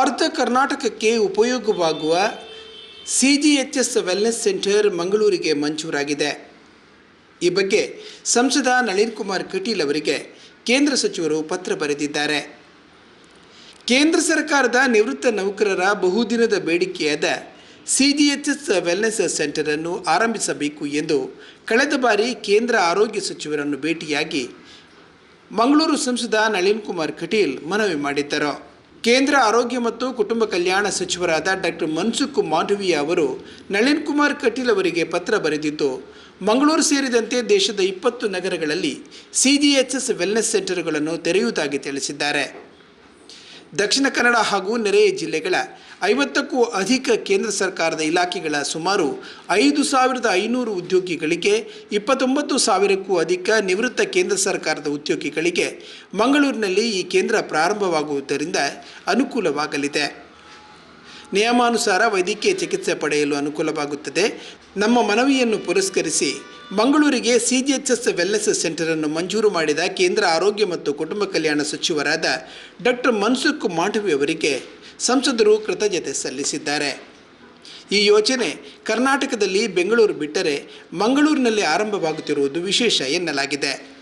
ಅರ್ಧ ಕರ್ನಾಟಕಕ್ಕೆ ಉಪಯೋಗವಾಗುವ C G H S wellness centre ಮಂಗಳೂರಿಗೆ ಮಂಜೂರಾಗಿದೆ. ಈ ಬಗ್ಗೆ ಸಂಸದ ನಳಿನ್ ಕುಮಾರ್ ಕಟೀಲ್ ಅವರಿಗೆ ಕೇಂದ್ರ ಸಚಿವರು ಪತ್ರ ಬರೆದಿದ್ದಾರೆ. ಕೇಂದ್ರ ಸರ್ಕಾರದ ನಿವೃತ್ತ ನೌಕರರ ಬಹುದಿನದ ಬೇಡಿಕೆಯಾದ C G H S wellness ಸೆಂಟರನ್ನು ಆರಂಭಿಸಬೇಕು ಎಂದು ಕಳೆದ ಬಾರಿ ಕೇಂದ್ರ ಆರೋಗ್ಯ ಸಚಿವರನ್ನು ಭೇಟಿಯಾಗಿ ಮಂಗಳೂರು ಸಂಸದ ನಳಿನ್ ಕುಮಾರ್ ಕಟೀಲ್ ಮನವಿ ಮಾಡಿದ್ದರು. ಕೇಂದ್ರ ಆರೋಗ್ಯ ಮತ್ತು ಕುಟುಂಬ ಕಲ್ಯಾಣ ಸಚಿವರಾದ ಡಾಕ್ಟರ್ ಮನ್ಸುಖ್ ಮಾಂಡವೀಯ ಅವರು ನಳಿನ್ ಕುಮಾರ್ ಕಟೀಲ್ ಅವರಿಗೆ ಪತ್ರ ಬರೆದಿದ್ದು, ಮಂಗಳೂರು ಸೇರಿದಂತೆ ದೇಶದ ಇಪ್ಪತ್ತು ನಗರಗಳಲ್ಲಿ ಸಿಜಿಎಚ್ಎಸ್ ವೆಲ್ನೆಸ್ ಸೆಂಟರ್ಗಳನ್ನು ತೆರೆಯುವುದಾಗಿ ತಿಳಿಸಿದ್ದಾರೆ. ದಕ್ಷಿಣ ಕನ್ನಡ ಹಾಗೂ ನೆರೆಯ ಜಿಲ್ಲೆಗಳ ಐವತ್ತಕ್ಕೂ ಅಧಿಕ ಕೇಂದ್ರ ಸರ್ಕಾರದ ಇಲಾಖೆಗಳ ಸುಮಾರು ಐದು ಸಾವಿರದ ಐನೂರು ಉದ್ಯೋಗಿಗಳಿಗೆ ಇಪ್ಪತ್ತೊಂಬತ್ತು ಸಾವಿರಕ್ಕೂ ಅಧಿಕ ನಿವೃತ್ತ ಕೇಂದ್ರ ಸರ್ಕಾರದ ಉದ್ಯೋಗಿಗಳಿಗೆ ಮಂಗಳೂರಿನಲ್ಲಿ ಈ ಕೇಂದ್ರ ಪ್ರಾರಂಭವಾಗುವುದರಿಂದ ಅನುಕೂಲವಾಗಲಿದೆ. ನಿಯಮಾನುಸಾರ ವೈದ್ಯಕೀಯ ಚಿಕಿತ್ಸೆ ಪಡೆಯಲು ಅನುಕೂಲವಾಗುತ್ತದೆ. ನಮ್ಮ ಮನವಿಯನ್ನು ಪುರಸ್ಕರಿಸಿ ಮಂಗಳೂರಿಗೆ ಸಿಜಿಎಚ್ಎಸ್ ವೆಲ್ನೆಸ್ ಸೆಂಟರನ್ನು ಮಂಜೂರು ಮಾಡಿದ ಕೇಂದ್ರ ಆರೋಗ್ಯ ಮತ್ತು ಕುಟುಂಬ ಕಲ್ಯಾಣ ಸಚಿವರಾದ ಡಾಕ್ಟರ್ ಮನ್ಸುಖ್ ಮಾಂಡವಿ ಅವರಿಗೆ ಸಂಸದರು ಕೃತಜ್ಞತೆ ಸಲ್ಲಿಸಿದ್ದಾರೆ. ಈ ಯೋಜನೆ ಕರ್ನಾಟಕದಲ್ಲಿ ಬೆಂಗಳೂರು ಬಿಟ್ಟರೆ ಮಂಗಳೂರಿನಲ್ಲಿ ಆರಂಭವಾಗುತ್ತಿರುವುದು ವಿಶೇಷ ಎನ್ನಲಾಗಿದೆ.